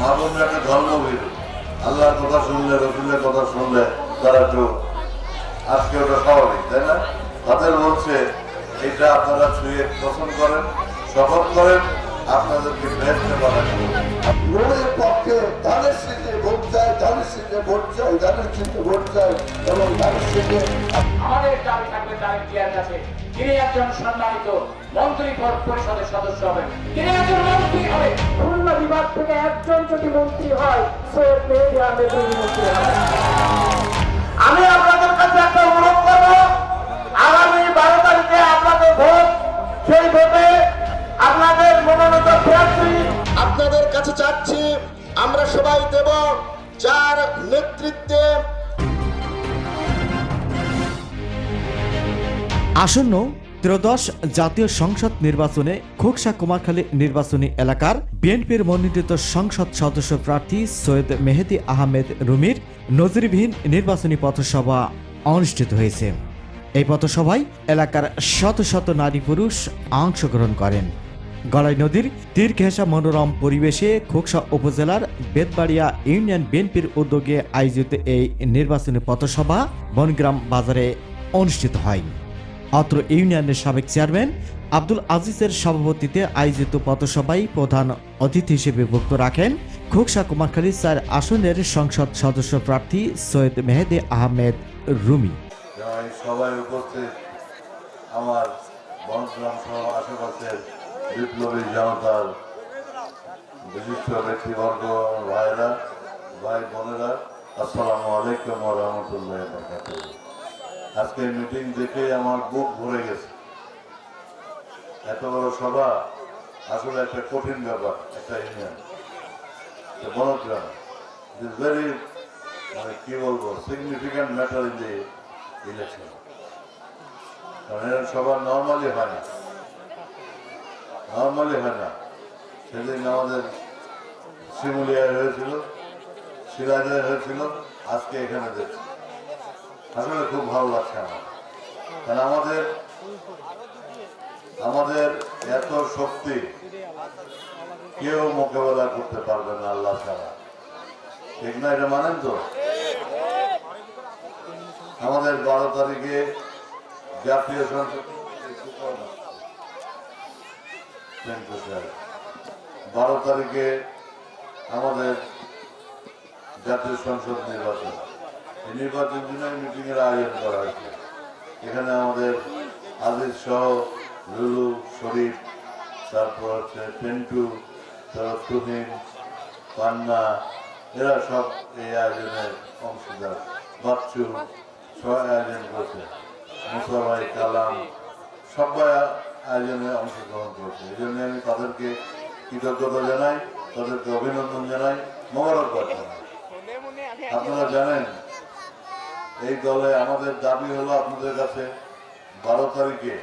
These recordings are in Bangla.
মা বোনরা একটা ধর্মভীর আল্লাহর কথা শুনলে রসুলের কথা শুনলে তারা একটু আজকে ওটা স্বাভাবিক তাই না? তাদের বলছে এটা আপনারা ছুঁয়ে পছন্দ করেন শপথ করেন আপনাদেরকে বানাবেন রোডের পক্ষে ধানের সিটে ভোট চাই ধানের সিটে ভোট চাই ধানের সিটে ভোট চাই এবং ধানের সিটে আমাদের দাবি থাকবে তারেক জিয়ার কাছে। তিনি একজন সম্মানিত মন্ত্রী পরিষদের সদস্য হবেন। তিনি একজন মন্ত্রী হবে। খুলনা বিভাগ থেকে একজন যদি মন্ত্রী হয় সৈয়দ মেহেদি আহমেদ মন্ত্রী হবে আমি আপনাদের কাছে একটা অনুরোধ করব, আগামী বারো তারিখে আপনাদের ভোট, সেই ভোটে আপনাদের মনোনীত প্রার্থী আপনাদের কাছে চাচ্ছি, আমরা সবাই দেব যার নেতৃত্বে আসন্ন ত্রয়োদশ জাতীয় সংসদ নির্বাচনে খোকসা কুমারখালী নির্বাচনী এলাকার বিএনপির মনোনীত সংসদ সদস্য প্রার্থী সৈয়দ মেহেদি আহমেদ রুমির নজিরবিহীন নির্বাচনী পথসভা অনুষ্ঠিত হয়েছে। এই পথসভায় এলাকার শত শত নারী পুরুষ অংশগ্রহণ করেন। গড়াই নদীর তীর ঘেঁষা মনোরম পরিবেশে খোকসা উপজেলার বেতবাড়িয়া ইউনিয়ন বিএনপির উদ্যোগে আয়োজিত এই নির্বাচনী পথসভা বনগ্রাম বাজারে অনুষ্ঠিত হয়। অত্র ইউনিয়নের সাবেক চেয়ারম্যান আব্দুল আজিজের সভাপতিতে আয়োজিত পথসভায় প্রধান অতিথি হিসেবে বক্তব্য রাখেন খোকসা কুমারখালী চার আসনের সংসদ সদস্য প্রার্থী সৈয়দ মেহেদি আহমেদ রুমি। সবাই উপস্থিত, আমার বিশিষ্ট ব্যক্তিবর্গ, ভাইরা ভাই বোনেরা আসসালামু আলাইকুম রহমতুল্লাহ আজকে মিটিং দেখে আমার বুক ভরে গেছে। এত বড় সভা আসলে একটা কঠিন ব্যাপার, একটা ইউনিয়ন বনগ্রাম। ইজ ভেরি মানে কি বলব significant matter in the election কারণ এরা সবার নর্মালি হয় না। নর্মালি হয় না। সেদিন আমাদের শিমুলিয়ায় হয়েছিল, সিরাজে হয়েছিল, আজকে এখানে দেখছি। আসলে খুব ভালো লাগছে আমার। কারণ আমাদের আমাদের এত শক্তি কেউ মোকাবেলা করতে পারবে না আল্লাহ ছাড়া। ঠিক না এটা মানেন তো? আমাদের বারো তারিখে জাতীয় সংসদ. বারো তারিখে আমাদের জাতীয় সংসদ নির্বাচন। নির্বাচন জন্য মিটিং এর আয়োজন করা হয়েছে। এখানে আমাদের আজিজ সহ লুলু, শরীফ, তারপর হচ্ছে পেন্টু, তারপর তুহিন, পান্না, এরা সব এই আয়োজনের অংশীদার। বাচ্চু সবাই আয়োজন করেছে। মুসাভাই কালাম সবাই আয়োজনে অংশগ্রহণ করছে। এই জন্য আমি তাদেরকে কৃতজ্ঞতা জানাই, তাদেরকে অভিনন্দন জানাই, মোবারকবাদ জানাই। আপনারা জানেন এই দলে আমাদের দাবি হলো আপনাদের কাছে বারো তারিখে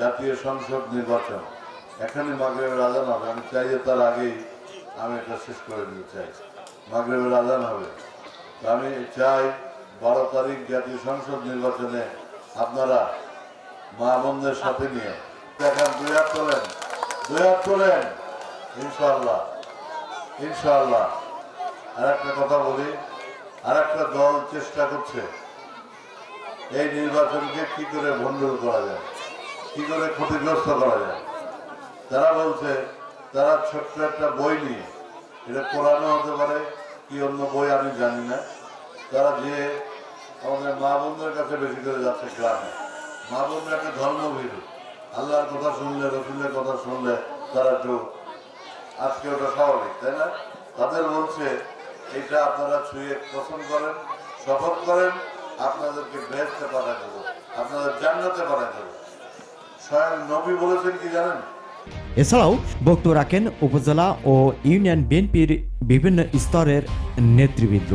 জাতীয় সংসদ নির্বাচন। এখানে মাগরেবের আজান হবে। আমি চাই যে তার আগেই আমি এটা শেষ করে দিতে চাই। মাগরেবের আজান হবে। আমি চাই বারো তারিখ জাতীয় সংসদ নির্বাচনে আপনারা মা বোনদের সাথে নিয়ে দেখেন দুই হাত তোলেন দুই হাত তোলেন ইনশাল্লাহ ইনশাল্লাহ আর একটা কথা বলি আর একটা চেষ্টা করছে। এই নির্বাচনকে কি করে ভণ্ডুল করা যায়? কি করে ক্ষতিগ্রস্ত করা যায়? তারা বলছে, তারা ছোট্ট একটা বই নিয়ে, এটা কোরআনও হতে পারে, কি অন্য বই আমি জানি না। তারা যে আমাদের মা বোনদের কাছে বেশি করে যাচ্ছে গ্রামে। মা বোনরা একটা ধর্মভীর। আল্লাহর কথা শুনলে, রসুলের কথা শুনলে তারা একটু আজকে ওটা স্বাভাবিক, তাই না? তাদের বলছে এটা আপনারা ছুঁয়ে পছন্দ করেন শপথ করেন আপনাদেরকে বেহেস্তে পাঠা দেবো আপনাদের জান্নাতে পাঠা দেবো। স্বয়ং নবী বলেছেন কি জানেন? এছাড়াও বক্তব্য রাখেন উপজেলা ও ইউনিয়ন বিএনপির বিভিন্ন স্তরের নেতৃবৃন্দ।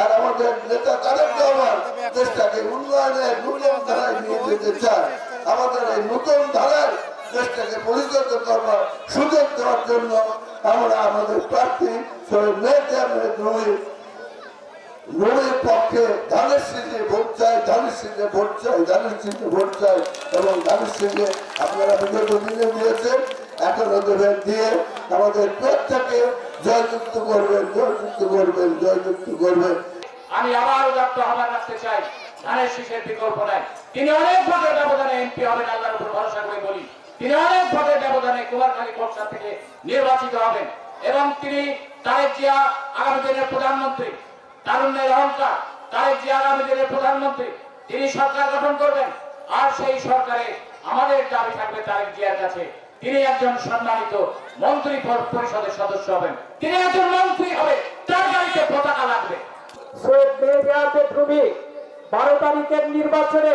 আর আমাদের নেতা তারেক রহমান দেশটাকে উন্নয়নের নতুন ধারায় নিয়ে যেতে চায় আমাদের এই নতুন ধারায় দেশটাকে পরিচালিত করবার সুযোগ দেওয়ার জন্য আমরা আমাদের প্রার্থী সৈয়দ আহমেদ পক্ষে ধানের সিজে ভোট চাই, ধানের সিজে ভোট চাই, ধানের সিজে ভোট চাই এবং ধানের সিজে আপনারা বিগত দিনে দিয়েছেন। এখনও দেবেন দিয়ে আমাদের প্রত্যেকে জয়যুক্ত করবেন জয়যুক্ত করবেন জয়যুক্ত করবেন। আমি আবারও ডক্টর আহ্বান রাখতে চাই, ধানের শীষের বিকল্প নাই। তিনি অনেক ভোটের ব্যবধানে এমপি হবেন, আল্লাহর উপর ভরসা করে বলি। তিনি অনেক ভোটের ব্যবধানে কুমারখালী কোটসা থেকে নির্বাচিত হবেন এবং তিনি তারেক জিয়া আগামী দিনের প্রধানমন্ত্রী। তারুণ্যের অহংকার প্রধানমন্ত্রী, তিনি সরকার গঠন করবেন। আর সেই সরকারে আমাদের দাবি থাকবে তারেক জিয়ার কাছে। তিনি একজন সম্মানিত মন্ত্রী পরিষদের সদস্য হবেন। তিনি একজন মন্ত্রী হবে, তার গাড়িতে পতাকা লাগবে। বারো তারিখের নির্বাচনে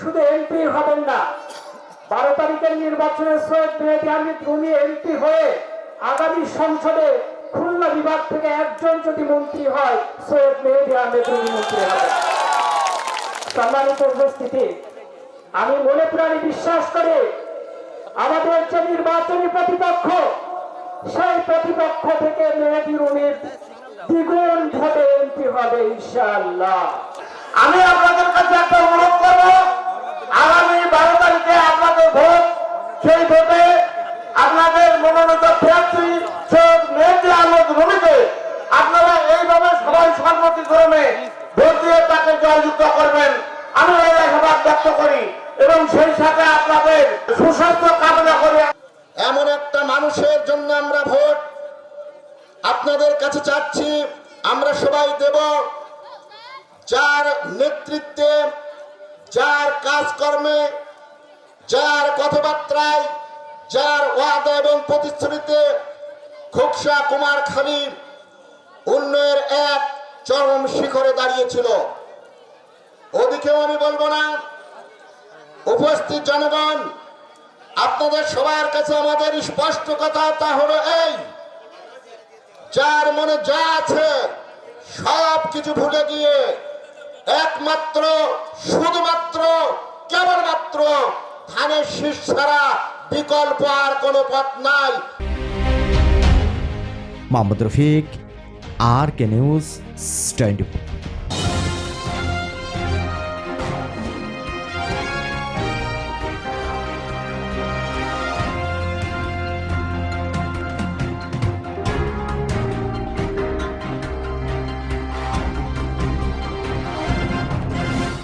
শুধু এমপি হবেন না। বারো তারিখের নির্বাচনে সৈয়দ মেহেদি আহমেদ রুমি এমপি হয়ে আগামী সংসদে খুলনা বিভাগ থেকে একজন যদি মন্ত্রী হয়, সৈয়দ মেহেদি আহমেদ মন্ত্রী হবে সম্মানিত উপস্থিতি, আমি মনে প্রাণে বিশ্বাস করি, আমাদের যে নির্বাচনী প্রতিপক্ষ, সেই প্রতিপক্ষ থেকে মেহেদি রুমির দ্বিগুণ ভোটে এমপি হবে ইনশাআল্লাহ। আমি আপনাদের কাছে একটা অনুরোধ করব, আগামী বারো তারিখে আপনাদের ভোট, সেই ভোটে আপনাদের মনোনীত প্রার্থী সৈয়দ মেহেদি আহমদ রুমিকে আপনারা এইভাবে সবাই ভোট দিয়ে তাকে জয়যুক্ত করবেন। আমি আশাবাদ ব্যক্ত করি এবং সেই সাথে আপনাদের সুস্বাস্থ্য কামনা করি। এমন একটা মানুষের জন্য আমরা ভোট। আপনাদের কাছে চাচ্ছি আমরা সবাই দেব। যার নেতৃত্বে, যার কাজকর্মে, যার কথাবার্তায়, যার ওয়াদা এবং প্রতিশ্রুতিতে খোকসা কুমারখালী উন্নয়নের এক চরম শিখরে দাঁড়িয়েছিল। ওদিকেও আমি বলব না। উপস্থিত জনগণ, আপনাদের সবার কাছে আমাদের স্পষ্ট কথা তা হলো এই, যার মনে যা আছে সব কিছু ভুলে গিয়ে একমাত্র, শুধুমাত্র, কেবলমাত্র ধানের শীষ ছাড়া বিকল্প আর কোনো পথ নাই। Mohammad Rafiq R K news twenty